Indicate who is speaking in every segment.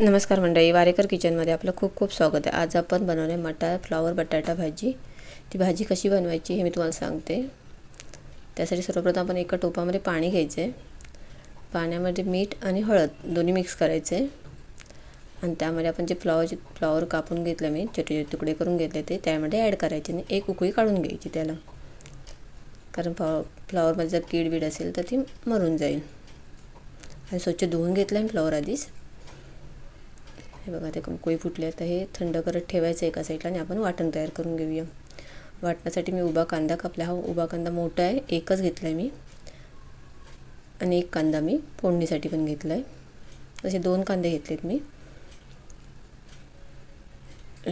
Speaker 1: नमस्कार मंडळी वारेकर किचनमध्ये आपलं खूप खूप स्वागत आहे. आज आपण बनवले मटार फ्लॉवर बटाटा भाजी. ती भाजी कशी बनवायची हे मी तुम्हाला सांगते. त्यासाठी सर्वप्रथम आपण एका टोपामध्ये पाणी घ्यायचं आहे पाण्यामध्ये मीठ आणि हळद दोन्ही मिक्स करायचे आणि त्यामध्ये आपण जे फ्लॉवर फ्लॉवर कापून घेतलं मी छोटे छोटे तुकडे करून घेतले ते त्यामध्ये ॲड करायचे आणि एक उकळी काढून घ्यायची त्याला. कारण फ्लॉ फ्लॉवरमध्ये जर कीड बीड असेल तर ती मरून जाईल. आणि स्वच्छ धुवून घेतलं आहे फ्लॉवर आधीच. हे बघा ते कुळी फुटले तर हे थंड करत ठेवायचं एका साईडला आणि आपण वाटण तयार करून घेऊया. वाटण्यासाठी मी उभा कांदा कापला. हा उभा कांदा मोठा आहे एकच घेतला आहे मी. आणि एक कांदा मी फोडणीसाठी पण घेतला आहे असे दोन कांदे घेतलेत मी.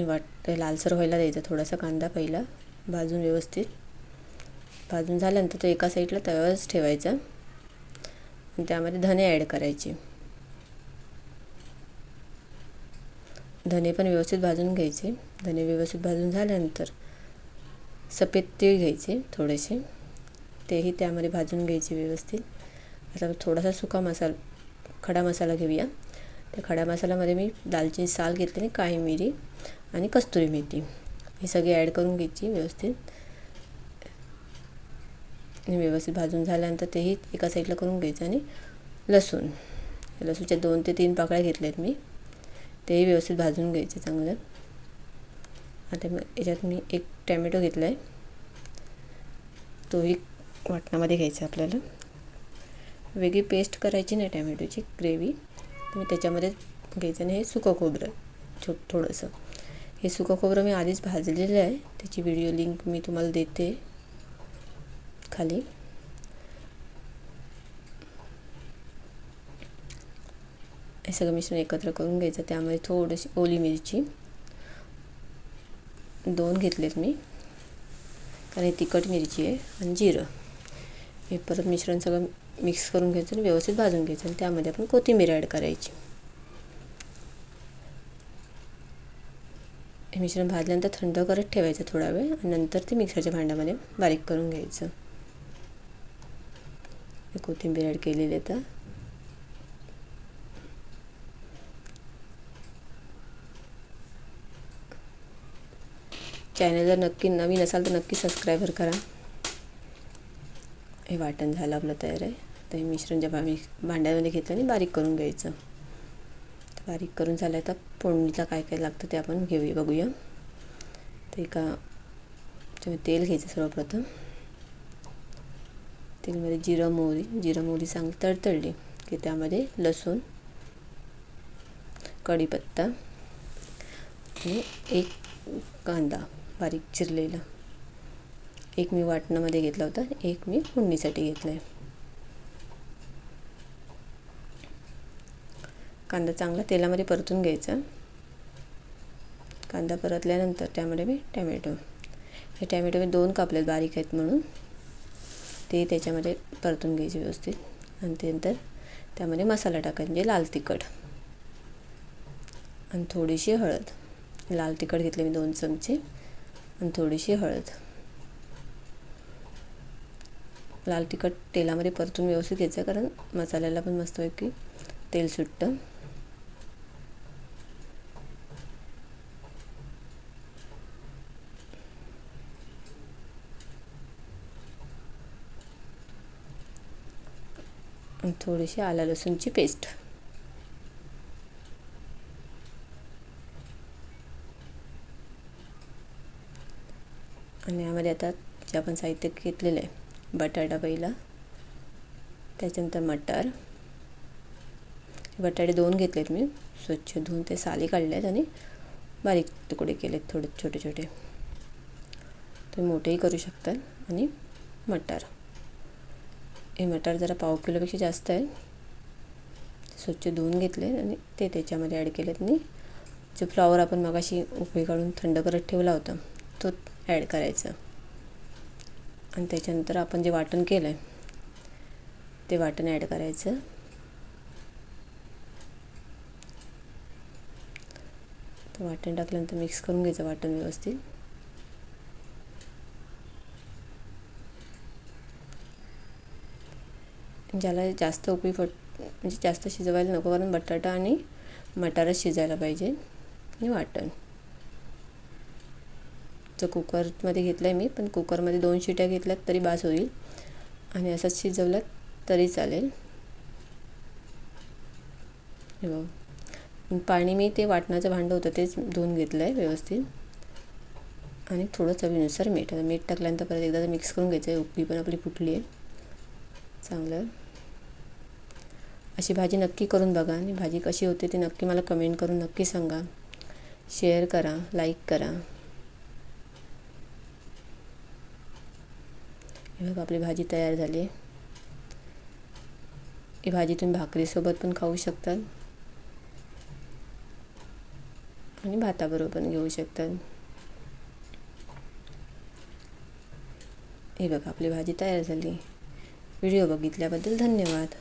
Speaker 1: वाट लालसर व्हायला द्यायचा थोडासा कांदा पहिला. भाजून व्यवस्थित. भाजून झाल्यानंतर तो एका साईडला तव्यावरच ठेवायचा. आणि त्यामध्ये धने ॲड करायचे. धने पण व्यवस्थित भाजून घ्यायचे. धने व्यवस्थित भाजून झाल्यानंतर सफेद तीळ घ्यायचे थोडेसे. तेही त्यामध्ये भाजून घ्यायचे व्यवस्थित. आता थोडासा सुका मसाला खडा मसाला घेऊया. त्या खडा मसाल्यामध्ये मी दालचिनी साल घेतली काळी मिरी आणि कस्तुरी मेथी. हे सगळी ॲड करून घ्यायची व्यवस्थित. व्यवस्थित भाजून झाल्यानंतर तेही एका साईडला करून घ्यायचं आणि लसूण. लसूणच्या दोन ते तीन पाकळ्या घेतल्या आहेत मी. तेही व्यवस्थित भाजून घ्यायचे चांगलं. आता याच्यात मी एक टॅमॅटो घेतला आहे तोही वाटणामध्ये घ्यायचा आपल्याला. वेगळी पेस्ट करायची नाही टॅमॅटोची ग्रेव्ही मी त्याच्यामध्ये घ्यायचं आणि हे सुकं खोबरं. छो थोडंसं. हे सुकं खोबरं मी आधीच भाजलेलं आहे. त्याची व्हिडिओ लिंक मी तुम्हाला देते खाली. हे सगळं मिश्रण एकत्र करून घ्यायचं. त्यामध्ये थोडीशी ओली मिरची. दोन घेतलेत मी. कारण हे तिखट मिरची आहे आणि जिरं. हे परत मिश्रण सगळं मिक्स करून घ्यायचं आणि व्यवस्थित भाजून घ्यायचं. आणि त्यामध्ये आपण कोथिंबीर ॲड करायची. हे मिश्रण भाजल्यानंतर थंड करत ठेवायचं थोडा वेळ आणि नंतर ते मिक्सरच्या भांड्यामध्ये बारीक करून घ्यायचं. कोथिंबीर ॲड केलेली आहे तर चॅनल जर नक्की नवीन असाल तर नक्की सबस्क्रायबर करा. हे वाटण झालं आपलं तयार आहे. तर हे मिश्रण जेव्हा मी भांड्यामध्ये घेतलं आणि बारीक करून घ्यायचं. तर बारीक करून झालं आहे तर फोडणीला काय काय लागतं ते आपण घेऊया बघूया. तर एका तेल घ्यायचं सर्वप्रथम. तेलमध्ये जिरं मोहरी जिरं मोहरी चांगली तडतडली की त्यामध्ये लसूण कढीपत्ता आणि एक कांदा. बारीक चिरलेलं. एक मी वाटणामध्ये घेतला होता एक मी फोडणीसाठी घेतला आहे कांदा चांगला तेलामध्ये परतून घ्यायचा. कांदा परतल्यानंतर त्यामध्ये मी टॅमॅटो. हे टॅमॅटो मी दोन कापले बारीक आहेत म्हणून ते त्याच्यामध्ये परतून घ्यायचे व्यवस्थित. आणि त्यानंतर त्यामध्ये मसाला टाकायचा म्हणजे लाल तिखट. आणि थोडीशी हळद. लाल तिखट घेतले मी दोन चमचे. आणि थोडीशी हळद. लाल तिखट तेलामध्ये परतून व्यवस्थित घ्यायचं कारण मसाल्याला पण मस्त की तेल सुटतं. थोडीशी आला लसूणची पेस्ट आणि यामध्ये आता जे आपण साहित्य घेतलेलं आहे बटाटा पहिला त्याच्यानंतर मटार. बटाटे दोन घेतलेत मी स्वच्छ धुवून ते साली काढले आहेत आणि बारीक तुकडे केलेत थोडे छोटे छोटे. तुम्ही मोठेही करू शकता आणि मटार. हे मटार जरा पाव किलोपेक्षा जास्त आहे. स्वच्छ धुवून घेतले आणि ते त्याच्यामध्ये ॲड केलेत. आणि जे फ्लॉवर आपण मगाशी उकळी काढून थंड करत ठेवला होता तो ॲड करायचं. आणि त्याच्यानंतर आपण जे वाटण केलं आहे ते वाटण ॲड करायचं. वाटण टाकल्यानंतर मिक्स करून घ्यायचं वाटण व्यवस्थित. ज्याला जास्त उकळी फट म्हणजे जास्त शिजवायला नको कारण बटाटा आणि मटारच शिजायला पाहिजे. आणि वाटण. तर कुकरमध्ये घेतलं आहे मी पण कुकरमध्ये दोन शिट्या घेतल्यात तरी बास होईल. आणि असंच शिजवलं तरी चालेल. हे बघ. पाणी मी ते वाटणाचं भांडं होतं तेच धुवून घेतलं आहे व्यवस्थित. आणि थोडं चवीनुसार मीठ. आता मीठ टाकल्यानंतर परत एकदा मिक्स करून घ्यायचं आहे उकळी पण आपली फुटली आहे. चांगलं. अशी भाजी नक्की करून बघा. आणि भाजी कशी होते ती नक्की मला कमेंट करून नक्की सांगा. शेअर करा लाईक करा. बघा आपली भाजी तयार झाली. ही भाजी तुम्ही भाकरीसोबत पण खाऊ शकतात. आणि भाताबरोबर पण घेऊ शकतात. हे बघा आपली भाजी तयार झाली. व्हिडिओ बघितल्याबद्दल धन्यवाद.